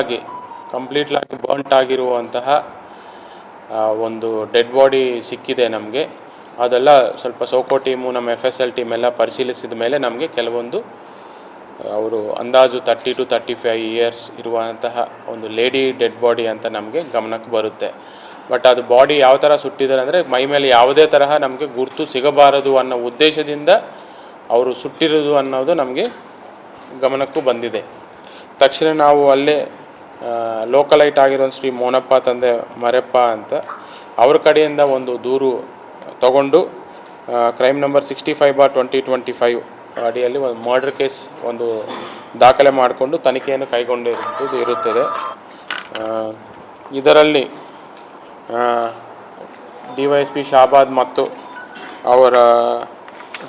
ಆಗಿ ಕಂಪ್ಲೀಟ್ಲಾಗಿ ಬರ್ಂಟ್ ಆಗಿರುವಂತಹ ಒಂದು ಡೆಡ್ ಬಾಡಿ ಸಿಕ್ಕಿದೆ ನಮಗೆ. ಅದೆಲ್ಲ ಸ್ವಲ್ಪ ಸೋಕೋ ಟೀಮು, ನಮ್ಮ ಎಫ್ ಎಸ್ ಎಲ್ ಟೀಮ್ ಎಲ್ಲ ಪರಿಶೀಲಿಸಿದ ಮೇಲೆ ನಮಗೆ ಕೆಲವೊಂದು ಅವರು ಅಂದಾಜು thirty two thirty five years ಇರುವಂತಹ ಒಂದು ಲೇಡಿ ಡೆಡ್ ಬಾಡಿ ಅಂತ ನಮಗೆ ಗಮನಕ್ಕೆ ಬರುತ್ತೆ. ಬಟ್ ಅದು ಬಾಡಿ ಯಾವ ಥರ ಸುಟ್ಟಿದ್ದಾರೆ ಅಂದರೆ, ಮೈ ಮೇಲೆ ಯಾವುದೇ ತರಹ ನಮಗೆ ಗುರುತು ಸಿಗಬಾರದು ಅನ್ನೋ ಉದ್ದೇಶದಿಂದ ಅವರು ಸುಟ್ಟಿರೋದು ಅನ್ನೋದು ನಮಗೆ ಗಮನಕ್ಕೂ ಬಂದಿದೆ. ತಕ್ಷಣ ನಾವು ಅಲ್ಲೇ ಲೋಕಲೈಟ್ ಆಗಿರೋ ಶ್ರೀ ಮೋನಪ್ಪ ತಂದೆ ಮರೆಪ್ಪ ಅಂತ ಅವ್ರ ಕಡೆಯಿಂದ ಒಂದು ದೂರು ತಗೊಂಡು crime number sixty five bar twenty twenty five ಅಡಿಯಲ್ಲಿ ಒಂದು ಮರ್ಡರ್ ಕೇಸ್ ಒಂದು ದಾಖಲೆ ಮಾಡಿಕೊಂಡು ತನಿಖೆಯನ್ನು ಕೈಗೊಂಡಿರುವುದು ಇರುತ್ತದೆ. ಇದರಲ್ಲಿ D Y S P Shahabad ಮತ್ತು ಅವರ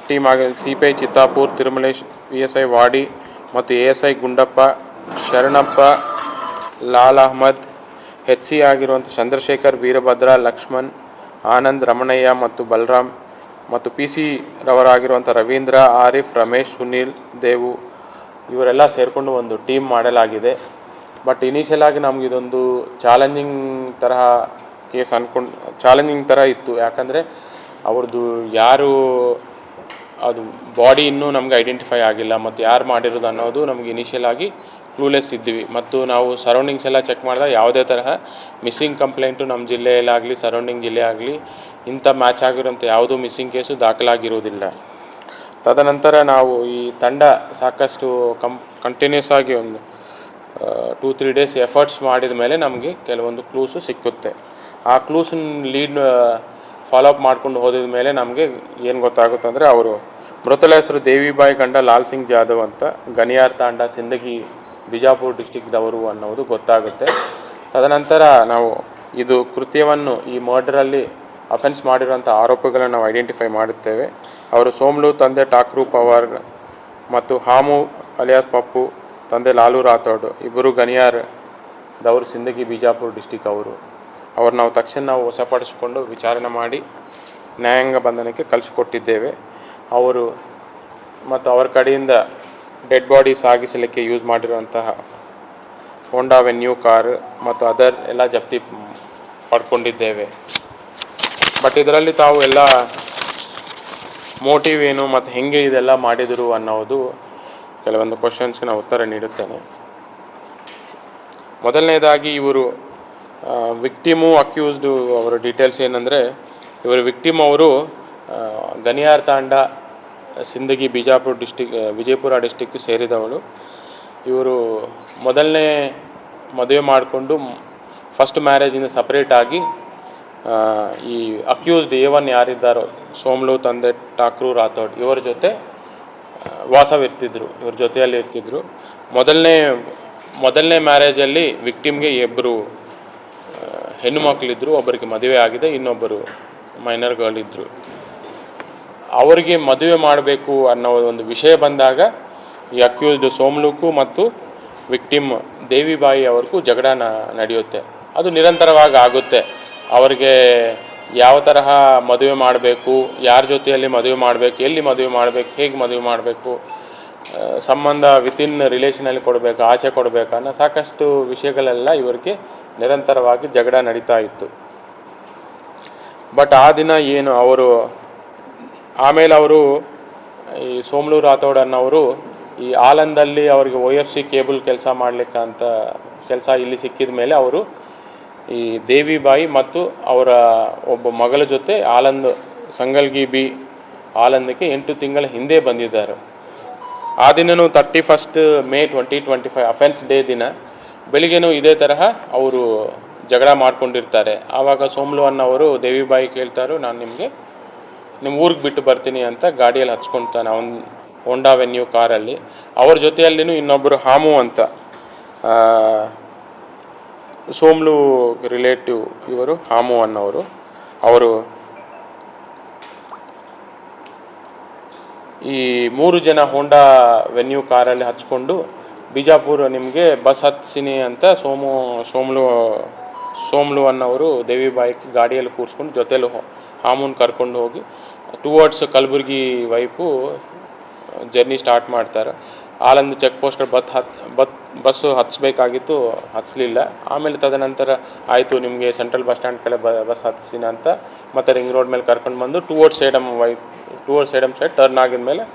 ಟೀಮ್ ಆಗಿ C P I Chittapur, Tirumalesh, P S I Wadi ಮತ್ತು A S I Gundappa Sharanappa, Lal Ahmad H C ಆಗಿರುವಂಥ ಚಂದ್ರಶೇಖರ್, ವೀರಭದ್ರ, ಲಕ್ಷ್ಮಣ್, ಆನಂದ್, ರಮಣಯ್ಯ ಮತ್ತು ಬಲರಾಮ್ ಮತ್ತು ಪಿ ಸಿ ರವರಾಗಿರುವಂಥ ರವೀಂದ್ರ, ಆರಿಫ್, ರಮೇಶ್, ಸುನೀಲ್, ದೇವು ಇವರೆಲ್ಲ ಸೇರಿಕೊಂಡು ಒಂದು ಟೀಮ್ ಮಾಡಲಾಗಿದೆ. ಬಟ್ ಇನಿಷಿಯಲ್ ಆಗಿ ನಮ್ಗೆ ಇದೊಂದು ಚಾಲೆಂಜಿಂಗ್ ತರಹ ಕೇಸ್ ಅನ್ಕೊಂಡು ಚಾಲೆಂಜಿಂಗ್ ಥರ ಇತ್ತು. ಯಾಕಂದರೆ ಅವ್ರದ್ದು ಯಾರು, ಅದು ಬಾಡಿ ಇನ್ನೂ ನಮಗೆ ಐಡೆಂಟಿಫೈ ಆಗಿಲ್ಲ. ಮತ್ತು ಯಾರು ಮಾಡಿರೋದು ಅನ್ನೋದು ನಮಗೆ ಇನಿಷಿಯಲ್ ಆಗಿ ಕ್ಲೂಲೆಸ್ ಇದ್ದೀವಿ. ಮತ್ತು ನಾವು ಸರೌಂಡಿಂಗ್ಸ್ ಎಲ್ಲ ಚೆಕ್ ಮಾಡಿದಾಗ ಯಾವುದೇ ತರಹ ಮಿಸ್ಸಿಂಗ್ ಕಂಪ್ಲೇಂಟು ನಮ್ಮ ಜಿಲ್ಲೆಯಲ್ಲಾಗಲಿ ಸರೌಂಡಿಂಗ್ ಜಿಲ್ಲೆ ಆಗಲಿ ಇಂಥ ಮ್ಯಾಚ್ ಆಗಿರುವಂಥ ಯಾವುದೂ ಮಿಸ್ಸಿಂಗ್ ಕೇಸು ದಾಖಲಾಗಿರುವುದಿಲ್ಲ. ತದನಂತರ ನಾವು ಈ ತಂಡ ಸಾಕಷ್ಟು ಕಂ ಕಂಟಿನ್ಯೂಸ್ ಆಗಿ ಒಂದು ಟೂ ತ್ರೀ ಡೇಸ್ ಎಫರ್ಟ್ಸ್ ಮಾಡಿದ ಮೇಲೆ ನಮಗೆ ಕೆಲವೊಂದು ಕ್ಲೂಸು ಸಿಕ್ಕುತ್ತೆ. ಆ ಕ್ಲೂಸನ್ನ ಲೀಡ್ ಫಾಲೋ ಅಪ್ ಮಾಡ್ಕೊಂಡು ಹೋದಿದ ಮೇಲೆ ನಮಗೆ ಏನು ಗೊತ್ತಾಗುತ್ತೆ ಅಂದರೆ ಅವರು ಮೃತಳ ಹೆಸರು ದೇವಿಬಾಯಿ ಗಂಡ ಲಾಲ್ ಸಿಂಗ್ ಜಾಧವ್ ಅಂತ ಗನಿಯಾರ್ ತಾಂಡ ಸಿಂದಗಿ ಬಿಜಾಪುರ ಡಿಸ್ಟಿಕ್ದವರು ಅನ್ನೋದು ಗೊತ್ತಾಗುತ್ತೆ. ತದನಂತರ ನಾವು ಇದು ಕೃತ್ಯವನ್ನು ಈ ಮರ್ಡರಲ್ಲಿ ಅಫೆನ್ಸ್ ಮಾಡಿರುವಂಥ ಆರೋಪಿಗಳನ್ನು ನಾವು ಐಡೆಂಟಿಫೈ ಮಾಡುತ್ತೇವೆ. ಅವರು ಸೋಮ್ಲು, ತಂದೆ ಠಾಕ್ರು ಪವಾರ್ ಮತ್ತು ಹಾಮು ಅಲಿಯಾಸ್ ಪಪ್ಪು, ತಂದೆ ಲಾಲು ರಾಥೋಡ್, ಇಬ್ಬರು ಗನಿಯಾರ್ ದವರು ಸಿಂದಗಿ ಬಿಜಾಪುರ ಡಿಸ್ಟಿಕ್ ಅವರು. ಅವ್ರು ನಾವು ತಕ್ಷಣ ನಾವು ವಶಪಡಿಸಿಕೊಂಡು ವಿಚಾರಣೆ ಮಾಡಿ ನ್ಯಾಯಾಂಗ ಬಂಧನಕ್ಕೆ ಕಳಿಸಿಕೊಟ್ಟಿದ್ದೇವೆ. ಅವರು ಮತ್ತು ಅವರ ಕಡೆಯಿಂದ ಡೆಡ್ ಬಾಡಿ ಸಾಗಿಸಲಿಕ್ಕೆ ಯೂಸ್ ಮಾಡಿರುವಂತಹ ಹೋಂಡಾ ವೆನ್ಯೂ ಕಾರ್ ಮತ್ತು ಅದರ್ ಎಲ್ಲ ಜಪ್ತಿ ಪಡ್ಕೊಂಡಿದ್ದೇವೆ ಬಟ್ ಇದರಲ್ಲಿ ತಾವು ಎಲ್ಲ ಮೋಟಿವ್ ಏನು ಮತ್ತು ಹೆಂಗೆ ಇದೆಲ್ಲ ಮಾಡಿದರು ಅನ್ನೋದು ಕೆಲವೊಂದು ಕ್ವಶನ್ಸ್ಗೆ ಉತ್ತರ ನೀಡುತ್ತೇನೆ. ಮೊದಲನೇದಾಗಿ ಇವರು ವಿಕ್ಟಿಮು ಅಕ್ಯೂಸ್ಡು ಅವರ ಡೀಟೇಲ್ಸ್ ಏನಂದರೆ, ಇವರು ವಿಕ್ಟಿಮ್ ಅವರು ಗನಿಯಾರ್ ತಾಂಡ ಸಿಂದಗಿ ಬಿಜಾಪುರ ಡಿಸ್ಟಿಕ್ ವಿಜಯಪುರ ಡಿಸ್ಟಿಕ್ ಸೇರಿದವಳು. ಇವರು ಮೊದಲನೇ ಮದುವೆ ಮಾಡಿಕೊಂಡು ಫಸ್ಟ್ ಮ್ಯಾರೇಜಿಂದ ಸಪ್ರೇಟ್ ಆಗಿ ಈ ಅಕ್ಯೂಸ್ಡ್ ಎ ಒನ್ ಯಾರಿದ್ದಾರೋ, ಸೋಮ್ಲು, ತಂದೆ, ಠಾಕ್ರೂ, ರಾಥೋಡ್, ಇವರ ಜೊತೆ ವಾಸವಿರ್ತಿದ್ರು, ಇವ್ರ ಜೊತೆಯಲ್ಲಿ ಇರ್ತಿದ್ರು. ಮೊದಲನೇ ಮೊದಲನೇ ಮ್ಯಾರೇಜಲ್ಲಿ ವಿಕ್ಟಿಮ್ಗೆ ಇಬ್ಬರು ಹೆಣ್ಣು ಮಕ್ಕಳಿದ್ರು ಒಬ್ಬರಿಗೆ ಮದುವೆ ಆಗಿದೆ, ಇನ್ನೊಬ್ಬರು ಮೈನರ್ಗಳಿದ್ದರು ಅವರಿಗೆ ಮದುವೆ ಮಾಡಬೇಕು ಅನ್ನೋ ಒಂದು ವಿಷಯ ಬಂದಾಗ ಈ ಅಕ್ಯೂಸ್ಡ್ ಸೋಮ್ಲುಕು ಮತ್ತು ವಿಕ್ಟಿಮ್ ದೇವಿಬಾಯಿ ಅವ್ರಿಗೂ ಜಗಳ ನಡೆಯುತ್ತೆ. ಅದು ನಿರಂತರವಾಗಿ ಆಗುತ್ತೆ. ಅವರಿಗೆ ಯಾವ ತರಹ ಮದುವೆ ಮಾಡಬೇಕು, ಯಾರ ಜೊತೆಯಲ್ಲಿ ಮದುವೆ ಮಾಡಬೇಕು, ಎಲ್ಲಿ ಮದುವೆ ಮಾಡಬೇಕು, ಹೇಗೆ ಮದುವೆ ಮಾಡಬೇಕು ಸಂಬಂಧ ವಿತಿನ್ ರಿಲೇಷನಲ್ಲಿ ಕೊಡಬೇಕು, ಆಚೆ ಕೊಡಬೇಕು ಅನ್ನೋ ಸಾಕಷ್ಟು ವಿಷಯಗಳೆಲ್ಲ ಇವರಿಗೆ ನಿರಂತರವಾಗಿ ಜಗಳ ನಡೀತಾ ಇತ್ತು. ಬಟ್ ಆ ದಿನ ಏನು, ಅವರು ಆಮೇಲೆ ಅವರು ಈ ಸೋಮಲೂರು ರಾಥೋಡ್ ಈ ಆಲಂದಲ್ಲಿ ಅವರಿಗೆ ಒ ಎಫ್ ಸಿ ಕೇಬಲ್ ಕೆಲಸ ಮಾಡಲಿಕ್ಕಂತ ಕೆಲಸ ಇಲ್ಲಿ ಸಿಕ್ಕಿದ ಮೇಲೆ ಅವರು ಈ ದೇವಿಬಾಯಿ ಮತ್ತು ಅವರ ಒಬ್ಬ ಮಗಳ ಜೊತೆ ಆಲಂದ್ ಸಂಗಲ್ಗಿ ಬಿ ಆಲಂದಕ್ಕೆ ಎಂಟು ತಿಂಗಳ ಹಿಂದೆ ಬಂದಿದ್ದಾರೆ. ಆ ದಿನವೂ thirty first May twenty twenty five offence day ದಿನ. ಬೆಳಿಗ್ಗೆನೂ ಇದೇ ತರಹ ಅವರು ಜಗಳ ಮಾಡ್ಕೊಂಡಿರ್ತಾರೆ. ಆವಾಗ ಸೋಮ್ಲು ಅನ್ನೋರು ದೇವಿಬಾಯಿ ಕೇಳ್ತಾರೋ ನಾನು ನಿಮಗೆ ನಿಮ್ಮ ಊರಿಗೆ ಬಿಟ್ಟು ಬರ್ತೀನಿ ಅಂತ ಗಾಡಿಯಲ್ಲಿ ಹಚ್ಕೊಳ್ತಾನೆ ಅವನ ಹೋಂಡಾ ವೆನ್ಯೂ ಕಾರಲ್ಲಿ ಅವ್ರ ಜೊತೆಯಲ್ಲಿನೂ ಇನ್ನೊಬ್ಬರು ಹಾಮು ಅಂತ ಸೋಮ್ಲು ರಿಲೇಟಿವ್ ಇವರು, ಹಾಮು ಅನ್ನೋರು. ಅವರು ಈ ಮೂರು ಜನ ಹೋಂಡಾ ವೆನ್ಯೂ ಕಾರಲ್ಲಿ ಹಚ್ಕೊಂಡು ಬಿಜಾಪುರ ನಿಮಗೆ ಬಸ್ ಹತ್ಸಿನಿ ಅಂತ ಸೋಮು, ಸೋಮ್ಲು ಸೋಮ್ಲು ಅನ್ನೋರು ದೇವಿಬಾಯಿ ಗಾಡಿಯಲ್ಲಿ ಕೂರಿಸ್ಕೊಂಡು ಜೊತೆಲಿ ಹಾಮೂನ್ ಕರ್ಕೊಂಡು ಹೋಗಿ ಟುವರ್ಡ್ಸ್ ಕಲಬುರ್ಗಿ ವೈಪು ಜರ್ನಿ ಸ್ಟಾರ್ಟ್ ಮಾಡ್ತಾರೆ. ಆಲಂದು ಚೆಕ್ ಪೋಸ್ಟ್ ಬತ್ ಹತ್, ಬತ್ ಬಸ್ಸು ಹತ್ಸ್ಬೇಕಾಗಿತ್ತು, ಹತ್ಸಲಿಲ್ಲ. ಆಮೇಲೆ ತದನಂತರ ಆಯಿತು, ನಿಮಗೆ ಸೆಂಟ್ರಲ್ ಬಸ್ ಸ್ಟ್ಯಾಂಡ್ ಕಡೆ ಬಸ್ ಹತ್ಸಿನ ಅಂತ, ಮತ್ತು ರಿಂಗ್ ರೋಡ್ ಮೇಲೆ ಕರ್ಕೊಂಡು ಬಂದು towards Sedam Y towards Sedam side turn ಆಗಿದ ಮೇಲೆ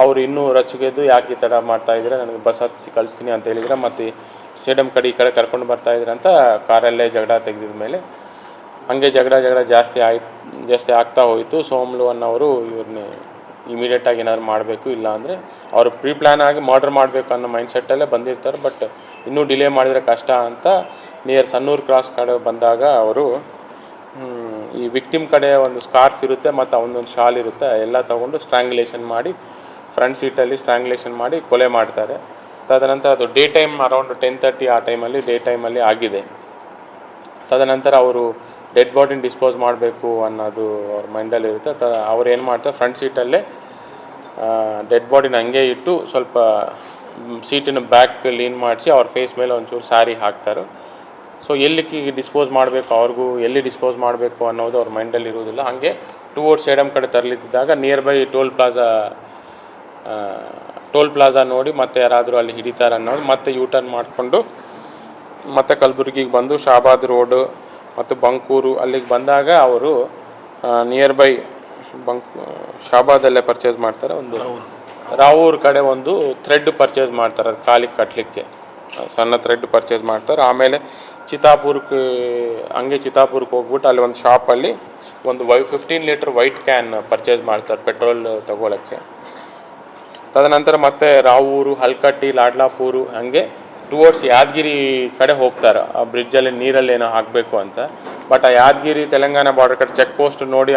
ಅವ್ರು ಇನ್ನೂ ರಚಗೆದ್ದು ಯಾಕೆ ಈ ಥರ ಮಾಡ್ತಾಯಿದ್ರೆ ನನಗೆ ಬಸ್ ಹತ್ಸಿ ಕಳಿಸ್ತೀನಿ ಅಂತ ಹೇಳಿದ್ರೆ ಮತ್ತು ಸೇಡಮ್ ಕಡೆ ಈ ಕಡೆ ಕರ್ಕೊಂಡು ಬರ್ತಾ ಇದ್ದೀರಾ ಅಂತ ಕಾರಲ್ಲೇ ಜಗಳ ತೆಗೆದಿದ ಮೇಲೆ ಹಾಗೆ ಜಗಳ ಜಗಳ ಜಾಸ್ತಿ ಆಯ್ತು, ಜಾಸ್ತಿ ಆಗ್ತಾ ಹೋಯಿತು. ಸೋಮ್ಲು ಅನ್ನೋರು ಇವ್ರನ್ನೇ ಇಮಿಡಿಯೇಟಾಗಿ ಏನಾದ್ರು ಮಾಡಬೇಕು, ಇಲ್ಲ ಅಂದರೆ ಅವರು ಪ್ರೀ ಪ್ಲ್ಯಾನ್ ಆಗಿ ಮರ್ಡರ್ ಮಾಡಬೇಕು ಅನ್ನೋ ಮೈಂಡ್ ಸೆಟ್ಟಲ್ಲೇ ಬಂದಿರ್ತಾರೆ. ಬಟ್ ಇನ್ನೂ ಡಿಲೇ ಮಾಡಿದರೆ ಕಷ್ಟ ಅಂತ ನಿಯರ್ ಸನ್ನೂರು ಕ್ರಾಸ್ ಕಡೆ ಬಂದಾಗ ಅವರು ಈ ವಿಕ್ಟಿಮ್ ಕಡೆ ಒಂದು ಸ್ಕಾರ್ಫ್ ಇರುತ್ತೆ ಮತ್ತು ಅವನೊಂದು ಶಾಲ್ ಇರುತ್ತೆ. ಎಲ್ಲ ತಗೊಂಡು ಸ್ಟ್ರಾಂಗ್ಯುಲೇಷನ್ ಮಾಡಿ ಫ್ರಂಟ್ ಸೀಟಲ್ಲಿ ಸ್ಟ್ರಾಂಗ್ಯುಲೇಷನ್ ಮಾಡಿ ಕೊಲೆ ಮಾಡ್ತಾರೆ. ತದನಂತರ ಅದು day time around ten thirty ಆ ಟೈಮಲ್ಲಿ ಡೇ ಟೈಮಲ್ಲಿ ಆಗಿದೆ. ತದನಂತರ ಅವರು ಡೆಡ್ ಬಾಡಿನ ಡಿಸ್ಪೋಸ್ ಮಾಡಬೇಕು ಅನ್ನೋದು ಅವ್ರ ಮೈಂಡಲ್ಲಿ ಇರುತ್ತೆ. ತ ಅವ್ರು ಏನು ಮಾಡ್ತಾರೆ ಫ್ರಂಟ್ ಸೀಟಲ್ಲೇ ಡೆಡ್ ಬಾಡಿನ ಹಂಗೆ ಇಟ್ಟು ಸ್ವಲ್ಪ ಸೀಟಿನ ಬ್ಯಾಕ್ ಲೀನ್ ಮಾಡಿಸಿ ಅವ್ರ ಫೇಸ್ ಮೇಲೆ ಒಂಚೂರು ಸ್ಯಾರಿ ಹಾಕ್ತಾರೆ. ಸೊ ಎಲ್ಲಿ ಡಿಸ್ಪೋಸ್ ಮಾಡಬೇಕು, ಅವ್ರಿಗೂ ಎಲ್ಲಿ ಡಿಸ್ಪೋಸ್ ಮಾಡಬೇಕು ಅನ್ನೋದು ಅವ್ರ ಮೈಂಡಲ್ಲಿ ಇರೋದಿಲ್ಲ ಹಾಗೆ ಟೂವರ್ಸ್ ಸೇಡಮ್ ಕಡೆ ತರಲಿದ್ದಾಗ near by toll plaza toll plaza ನೋಡಿ ಮತ್ತೆ ಯಾರಾದರೂ ಅಲ್ಲಿ ಹಿಡಿತಾರೆ ಅನ್ನೋದು ಮತ್ತೆ ಯೂ ಟರ್ನ್ ಮಾಡಿಕೊಂಡು ಮತ್ತೆ ಕಲಬುರಗಿಗೆ ಬಂದು, ಶಾಬಾದ್ ರೋಡು ಮತ್ತು ಬಂಕೂರು ಅಲ್ಲಿಗೆ ಬಂದಾಗ ಅವರು ನಿಯರ್ ಬೈ ಬಂಕ್ ಶಾಬಾದಲ್ಲೇ ಪರ್ಚೇಸ್ ಮಾಡ್ತಾರೆ ಒಂದು ರಾವೂರ್ ಕಡೆ ಒಂದು ಥ್ರೆಡ್ ಪರ್ಚೇಸ್ ಮಾಡ್ತಾರೆ ಅದು ಕಾಲಿಗೆ ಕಟ್ಟಲಿಕ್ಕೆ ಸಣ್ಣ ಥ್ರೆಡ್ ಪರ್ಚೇಸ್ ಮಾಡ್ತಾರೆ. ಆಮೇಲೆ ಚಿತಾಪುರಕ್ಕೆ ಹಂಗೆ ಚಿತಾಪುರಕ್ಕೆ ಹೋಗ್ಬಿಟ್ಟು ಅಲ್ಲಿ ಒಂದು ಶಾಪಲ್ಲಿ ಒಂದು Y fifteen litre white can purchase ಮಾಡ್ತಾರೆ ಪೆಟ್ರೋಲ್ ತಗೊಳಕ್ಕೆ. ತದನಂತರ ಮತ್ತೆ ರಾವೂರು, ಹಲ್ಕಟ್ಟಿ, ಲಾಡ್ಲಾಪೂರು ಹಾಗೆ ಟುವರ್ಡ್ಸ್ ಯಾದಗಿರಿ ಕಡೆ ಹೋಗ್ತಾರೆ, ಆ ಬ್ರಿಡ್ಜಲ್ಲಿ ನೀರಲ್ಲಿ ಏನೋ ಹಾಕಬೇಕು ಅಂತ. ಬಟ್ ಆ ಯಾದಗಿರಿ, ತೆಲಂಗಾಣ ಬಾರ್ಡರ್ ಕಡೆ ಚೆಕ್ ಪೋಸ್ಟ್ ನೋಡಿ